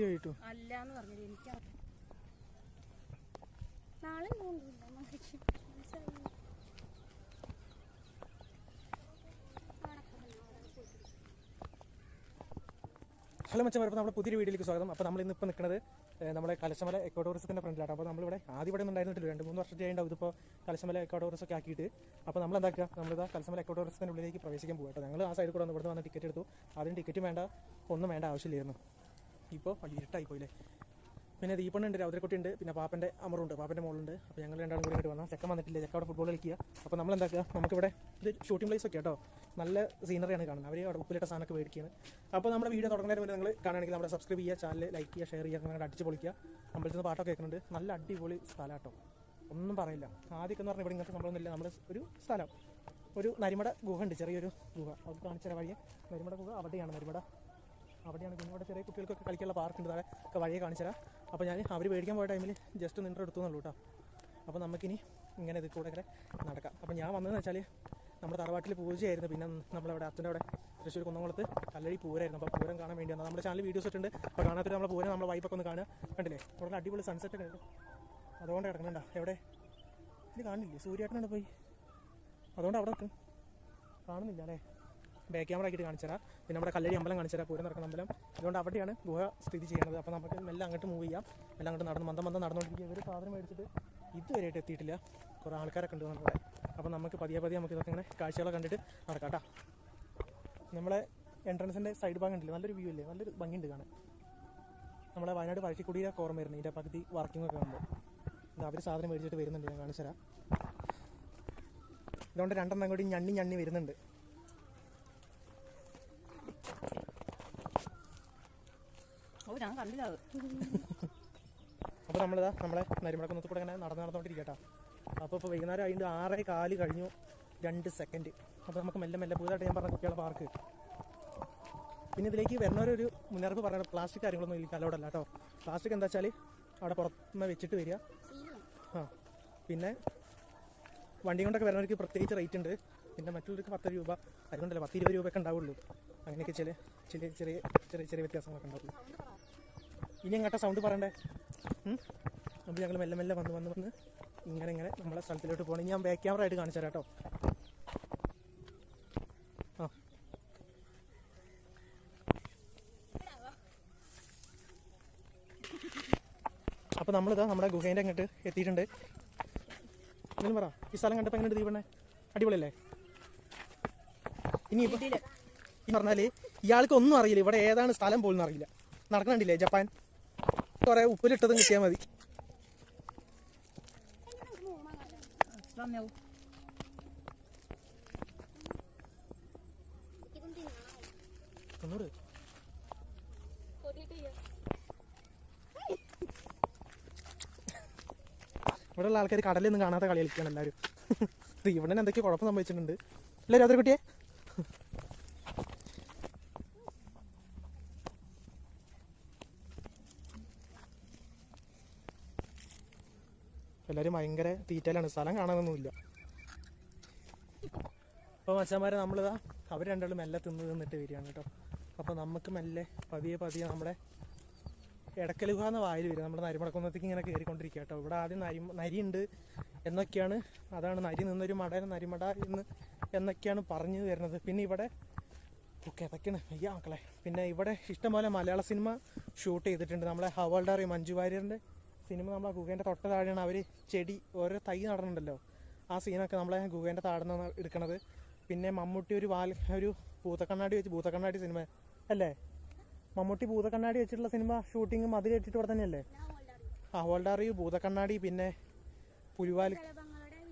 സത്യമായിട്ടും അല്ല എന്ന് പറഞ്ഞത് എനിക്ക് നാളെ ഹലോ മച്ചാൻ വരുമ്പോൾ നമ്മുടെ പുതിയ വീഡിയോയിലേക്ക് സ്വാഗതം. അപ്പോൾ നമ്മൾ ഇന്നിപ്പോൾ നിൽക്കുന്നത് നമ്മുടെ കലശമല എക്കോ ടൂറിസത്തിന്റെ ഫ്രണ്ടിലാണ് അപ്പോൾ നമ്മളിവിടെ ആദ്യം ഇവിടെ നിന്ന് ഉണ്ടായിരുന്നില്ല രണ്ട് മൂന്ന് വർഷത്തെ ഉണ്ടാവും ഇതിപ്പോൾ കലശമല എക്കോ ടൂറിസം ഒക്കെ ആക്കിയിട്ട്. അപ്പോൾ നമ്മൾ എന്താക്കുക? നമ്മളിതാ കലശമല എക്കോ ടൂറിസത്തിന്റെ ഉള്ളിലേക്ക് പ്രവേശിക്കാൻ പോകും കേട്ടോ ഞങ്ങൾ ആ സൈഡിൽ കൂടെ ഒന്ന് ഇവിടുന്ന് വന്ന് ടിക്കറ്റ് എടുത്തു. അതിന് ടിക്കറ്റ് വേണ്ട ഒന്നും വേണ്ട ആവശ്യമില്ലായിരുന്നു. ഇപ്പോൾ ഇരുട്ടായി പോയില്ലേ പിന്നെ ദീപണ്ണുണ്ട് രാവിലെക്കുട്ടിയുണ്ട് പിന്നെ പാപ്പന്റെ അമറുണ്ട് പാപ്പന്റെ മോളുണ്ട്. അപ്പോൾ ഞങ്ങൾ രണ്ടാളും കൂടി ഇങ്ങോട്ട് വന്നാൽ ചെക്കൻ വന്നിട്ടില്ല? ചെക്ക അവിടെ ഫുട്ബോൾ കളിക്കുക. അപ്പോൾ നമ്മൾ എന്താക്കുക നമുക്കിവിടെ ഇത് ഷൂട്ടിംഗ് പ്ലേസ് ഒക്കെ കേട്ടോ. നല്ല സീനറിയാണ് കാണുന്നത്. അവർ അവിടെ ഉപ്പിലിട്ട സാധനമൊക്കെ മേടിക്കുകയാണ്. അപ്പോൾ നമ്മുടെ വീഡിയോ തുടങ്ങുന്നതിന് മുന്നേ നിങ്ങൾ കാണുകയാണെങ്കിൽ നമ്മുടെ സബ്സ്ക്രൈബ് ചെയ്യുക ചാനൽ ലൈക്ക് ചെയ്യുക ഷെയർ ചെയ്യുക അങ്ങനെ അടിച്ച് പൊളിക്കുക. അമ്പലത്തിൽ നിന്ന് പാട്ടൊക്കെ കേൾക്കുന്നുണ്ട്. നല്ല അടിപൊളി സ്ഥലം കേട്ടോ. ഒന്നും പറയില്ല. ആദ്യമൊക്കെ എന്ന് പറഞ്ഞാൽ ഇവിടെ ഇങ്ങനത്തെ സംഭവമൊന്നുമില്ല നമ്മൾ ഒരു സ്ഥലം. ഒരു നരിമട ഗുഹ ഉണ്ട്. ചെറിയൊരു ഗുഹ. അത് കാണിച്ച വഴിയെ. നരിമട ഗുഹ അവിടെയാണ് നരിമട. അവിടെയാണ് പിന്നെ ഇവിടെ ചെറിയ കുട്ടികൾക്കൊക്കെ കളിക്കാനുള്ള പാർക്ക് ഉണ്ട്. താഴെ ഒക്കെ വഴിയെ കാണിച്ചു തരാം. അപ്പോൾ ഞാൻ അവർ മേടിക്കാൻ പോയ ടൈമിൽ ജസ്റ്റ് നിன்ற എടുത്തു എന്നുള്ളൂ കേട്ടോ അപ്പോൾ നമുക്കിനി ഇങ്ങനെ ഇത് കൂടെ ഇങ്ങനെ നടക്കാം. അപ്പോൾ ഞാൻ വന്നതെന്ന് വെച്ചാൽ നമ്മുടെ തറവാട്ടിൽ പൂജയായിരുന്നു. പിന്നെ നമ്മളവിടെ അച്ഛന്റെ അവിടെ തൃശ്ശൂർ കുന്നംകുളത്ത് കല്ലഴി പൂരായിരുന്നു. അപ്പോൾ പൂരം കാണാൻ വേണ്ടി വന്നത്. നമ്മുടെ ചാനൽ വീഡിയോസ് ഇട്ടുണ്ട് അപ്പോൾ കാണാത്തൊരു നമ്മുടെ പൂരം നമ്മുടെ വൈപ്പൊക്കെ ഒന്ന് കാണുക. കണ്ടില്ലേ? ഇവിടെ അടിപൊളി സൺസെറ്റ് ഒക്കെ ഉണ്ട് അതുകൊണ്ട് കിടക്കണണ്ട എവിടെ? ഇത് കാണില്ലേ? സൂര്യാട്ടനാണ് പോയി. അതുകൊണ്ട് അവിടെ നിൽക്കും. കാണുന്നില്ല അല്ലേ? ബാക്ക് ക്യാമറ കാണിച്ചുതരാം. പിന്നെ നമ്മുടെ കല്ലടി അമ്പലം കാണിച്ചുതരാം. പൂരം നടക്കുന്ന അമ്പലം. അതുകൊണ്ട് അവിടെയാണ് ഗുഹ സ്ഥിതി ചെയ്യുന്നത്. അപ്പോൾ നമുക്ക് മെല്ലെ അങ്ങോട്ട് മൂവ് ചെയ്യാം. മെല്ലെ അങ്ങോട്ട് നടന്ന് മന്ദം മന്ദം നടന്നുകൊണ്ടിരിക്കുക ഇവർ സാധനം മേടിച്ചിട്ട് ഇതുവരെയായിട്ട് എത്തിയിട്ടില്ല. കുറേ ആൾക്കാരൊക്കെ ഉണ്ട് നമ്മുടെ അപ്പോൾ നമുക്ക് പതിയെ പതിയെ നമുക്ക് ഇതൊക്കെ ഇങ്ങനെ കാഴ്ചകളൊക്കെ കണ്ടിട്ട് നടക്കാം കേട്ടോ. നമ്മളെ എൻട്രൻസിന്റെ സൈഡ് ഭാഗം ഉണ്ടല്ലോ നല്ലൊരു വ്യൂ അല്ലേ? നല്ലൊരു ഭംഗിയുണ്ട് കാണാൻ. നമ്മളെ വയനാട് പഴക്കിക്കുടിയൊക്കെ ഓർമ്മ വരുന്നത് ഇതിന്റെ പകുതി വർക്കിംഗ് ഒക്കെ കാണുമ്പോൾ. അവർ സാധനം മേടിച്ചിട്ട് വരുന്നുണ്ട്. ഞാൻ കാണിച്ചു തരാം ഇതുകൊണ്ട് രണ്ടെണ്ണം കൂടി ഞണ്ണി ഞണ്ണി വരുന്നുണ്ട്. അപ്പോൾ നമ്മളിതാ നമ്മളെ നരിമടക്കുന്നത്ത് കൂടെ ഇങ്ങനെ നടന്ന് നടന്നുകൊണ്ടിരിക്കട്ടോ അപ്പോൾ ഇപ്പോൾ വൈകുന്നേരം അതിന്റെ ആറേ കാൽ കഴിഞ്ഞു രണ്ട് സെക്കൻഡ് അപ്പോൾ നമുക്ക് മെല്ലെ മെല്ലെ പുതുതായിട്ട് ഞാൻ പറഞ്ഞ കുട്ടികളെ പാർക്ക്. പിന്നെ ഇതിലേക്ക് വരുന്നവരൊരു മുന്നറിയിപ്പ് പറയണം. പ്ലാസ്റ്റിക് കാര്യങ്ങളൊന്നും ഇല്ല അലോടല്ല കേട്ടോ പ്ലാസ്റ്റിക് എന്താ വെച്ചാൽ അവിടെ പുറത്തുനിന്ന് വെച്ചിട്ട് വരിക. ആ. പിന്നെ വണ്ടി കൊണ്ടൊക്കെ വരുന്നവർക്ക് പ്രത്യേകിച്ച് റേറ്റ് ഉണ്ട്. പിന്നെ മറ്റുള്ളവർക്ക് പത്ത് രൂപ അതുകൊണ്ടല്ല പത്ത് ഇരുപത് രൂപയൊക്കെ ഉണ്ടാവുള്ളൂ. അങ്ങനെയൊക്കെ ചില ചില ചെറിയ ചെറിയ ചെറിയ വ്യത്യാസങ്ങളൊക്കെ ഉണ്ടാവുള്ളൂ ഇനി എങ്ങോട്ടാ സൗണ്ട് പറയണ്ടേ? അപ്പോൾ ഞങ്ങൾ മെല്ലെ മെല്ലെ വന്ന് വന്ന് വന്ന് ഇങ്ങനെ ഇങ്ങനെ നമ്മളെ സ്ഥലത്തിലോട്ട് പോകണം ഞാൻ ബാക്ക് ക്യാമറ ആയിട്ട് കാണിച്ചു തരാം കേട്ടോ. ആ. നമ്മളിതാ നമ്മുടെ ഗുഹേന്റെ അങ്ങോട്ട് എത്തിയിട്ടുണ്ട്. എന്തെങ്കിലും പറ. ഈ സ്ഥലം കണ്ടപ്പോൾ എങ്ങനെ ദീപണ്ണേ? അടിപൊളിയല്ലേ? ഇനി ഈ പറഞ്ഞാൽ ഇയാൾക്ക് ഒന്നും അറിയില്ല. ഇവിടെ ഏതാണ് സ്ഥലം പോലും അറിയില്ല. നടക്കണില്ലേ ജപ്പാൻ? കുറേ ഉപ്പിലിട്ടതും കിട്ടിയാൽ മതി. ഇവിടെയുള്ള ആൾക്കാർ കടലൊന്നും കാണാത്ത കളി കളിക്കുകയാണ് എല്ലാവരും. ഇവിടെ എന്തൊക്കെ കുഴപ്പം സംഭവിച്ചിട്ടുണ്ട്. എല്ലാവരും അതൊരു കുട്ടിയെ എല്ലാവരും ഭയങ്കര തീറ്റയിലാണ്. സ്ഥലം കാണാനൊന്നുമില്ല. അപ്പോൾ മച്ചാന്മാരെ നമ്മളിതാ അവർ രണ്ടാളും മെല്ലെ തിന്ന് തിന്നിട്ട് വരികയാണ് കേട്ടോ. അപ്പോൾ നമുക്ക് മെല്ലെ പതിയെ പതിയെ നമ്മുടെ ഇടക്കലുക എന്ന വായിൽ വരും നമ്മുടെ നരിമടക്കുന്നത്തേക്ക് ഇങ്ങനെ കയറിക്കൊണ്ടിരിക്കുക കേട്ടോ. ഇവിടെ ആദ്യം നരി നരിയുണ്ട് എന്നൊക്കെയാണ്. അതാണ് നരി നിന്നൊരു മട നരിമട എന്ന് എന്നൊക്കെയാണ് പറഞ്ഞു വരുന്നത്. പിന്നെ ഇവിടെ ഓക്കെ അതൊക്കെയാണ്. അയ്യാ മക്കളെ. പിന്നെ ഇവിടെ ഇഷ്ടംപോലെ മലയാള സിനിമ ഷൂട്ട് ചെയ്തിട്ടുണ്ട്. നമ്മളെ ഹവാൾഡാറി മഞ്ജു വാര്യറിന്റെ സിനിമ നമ്മളെ ഗുഹേന്റെ തൊട്ട താഴെയാണ് അവർ ചെടി ഓരോ തൈ നടന്നുണ്ടല്ലോ. ആ സീനൊക്കെ നമ്മളെ ഗുഹേന്റെ താഴെ നിന്ന് എടുക്കണത്. പിന്നെ മമ്മൂട്ടി ഒരു വാൽ ഒരു ഭൂതക്കണ്ണാടി വെച്ച് ഭൂതക്കണ്ണാടി സിനിമ അല്ലേ? മമ്മൂട്ടി ഭൂതക്കണ്ണാടി വെച്ചിട്ടുള്ള സിനിമ ഷൂട്ടിങ്ങും അതിൽ ഇട്ടിട്ട് ഇവിടെ തന്നെയല്ലേ? ആ ഹോൾഡാറി ഭൂതക്കണ്ണാടി പിന്നെ പുലിവാലി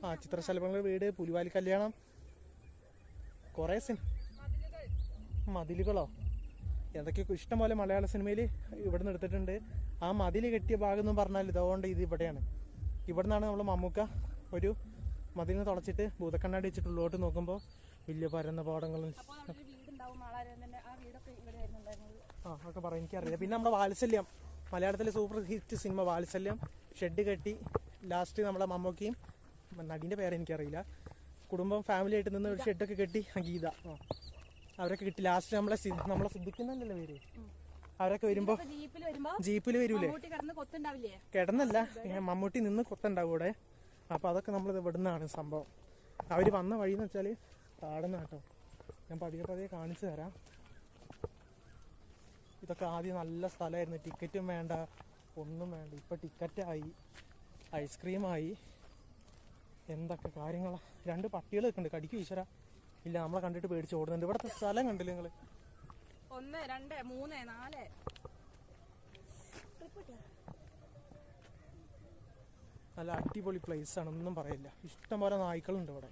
ആ ചിത്രശലഭങ്ങളുടെ വീട് പുലിവാലി കല്യാണം. കുറേ സിനിമ മതിലുകളോ? എന്തൊക്കെയോ ഇഷ്ടംപോലെ മലയാള സിനിമയിൽ ഇവിടെ നിന്ന് എടുത്തിട്ടുണ്ട്. ആ മതിൽ കെട്ടിയ ഭാഗം എന്ന് പറഞ്ഞാൽ ഇതുകൊണ്ട് ഇത് ഇവിടെയാണ്. ഇവിടെ നിന്നാണ് നമ്മൾ മമ്മൂക്ക ഒരു മതിലിന് തുളച്ചിട്ട് ഭൂതക്കണ്ണാടി വെച്ചിട്ട് ഉള്ളോട്ട് നോക്കുമ്പോൾ വലിയ പരന്ന പാടങ്ങളും ആ ഒക്കെ പറയാം. എനിക്കറിയില്ല. പിന്നെ നമ്മുടെ വാത്സല്യം. മലയാളത്തിലെ super hit cinema Vatsalyam. Shed കെട്ടി ലാസ്റ്റ് നമ്മളെ മമ്മൂക്കയും നടീന്റെ പേരെനിക്കറിയില്ല കുടുംബം ഫാമിലി ആയിട്ട് നിന്ന് ഒരു ഷെഡൊക്കെ കെട്ടി ഗീത. ആ. അവരൊക്കെ കിട്ടി. ലാസ്റ്റ് നമ്മളെ നമ്മളെ സിദ്ധിക്കുന്നല്ലേ പേര്? അവരൊക്കെ വരുമ്പോ ജീപ്പിൽ വരൂലേ? കിടന്നല്ല. മമ്മൂട്ടി നിന്ന് കൊത്തുണ്ടാവും ഇവിടെ. അപ്പൊ അതൊക്കെ നമ്മൾ ഇവിടുന്നാണ് സംഭവം. അവർ വന്ന വഴി എന്ന് വെച്ചാൽ താടുന്ന കേട്ടോ. ഞാൻ പതിയെ പതിയെ കാണിച്ചു തരാം. ഇതൊക്കെ ആദ്യം നല്ല സ്ഥലമായിരുന്നു. ടിക്കറ്റും വേണ്ട ഒന്നും വേണ്ട. ഇപ്പൊ ഐസ്ക്രീം ആയി. എന്തൊക്കെ കാര്യങ്ങളാ. രണ്ട് പട്ടികളൊക്കെ ഉണ്ട്. കടിക്കും ഈശ്വര. ഇല്ല നമ്മളെ കണ്ടിട്ട് പേടിച്ച് ഓടുന്നുണ്ട്. ഇവിടുത്തെ സ്ഥലം കണ്ടില്ല നിങ്ങൾ? ഒന്ന് രണ്ട് മൂന്ന് നാല്. നല്ല അടിപൊളി പ്ലേസ് ആണ് ഒന്നും പറയില്ല. ഇഷ്ടംപോലെ നായ്ക്കളുണ്ട് ഇവിടെ.